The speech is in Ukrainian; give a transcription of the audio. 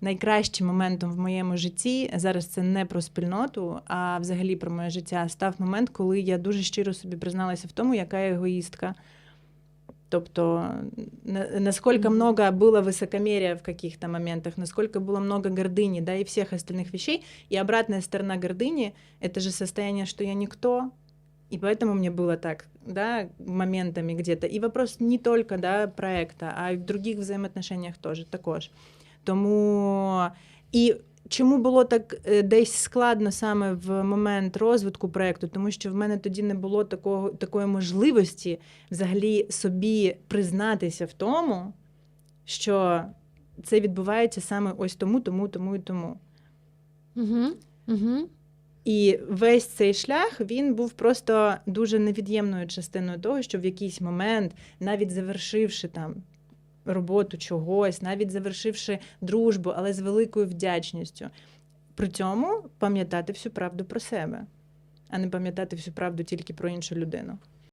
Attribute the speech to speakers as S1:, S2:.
S1: найкращим моментом в моєму житті зараз це не про спільноту, а взагалі про моє життя став момент, коли я дуже щиро собі призналася в тому, яка я егоїстка. Тобто, на- насколько
S2: Мгм.
S1: много было высокомерия в каких-то моментах, насколько было много гордыни, да, и всех остальных вещей. И обратная сторона гордыни — это же состояние, что я никто, и поэтому мне было так, да, моментами где-то. И вопрос не только, да, проекта, а й в других взаємоотношеннях теж, також. Тому і чому було так е, десь складно саме в момент розвитку проекту, тому що в мене тоді не було такого, такої можливості взагалі собі признатися в тому, що це відбувається саме ось тому, тому, тому і тому.
S2: Угу. Угу.
S1: І весь цей шлях він був просто дуже невід'ємною частиною того, що в якийсь момент, навіть завершивши там роботу чогось, навіть завершивши дружбу, але з великою вдячністю, при цьому пам'ятати всю правду про себе, а не пам'ятати всю правду тільки про іншу людину.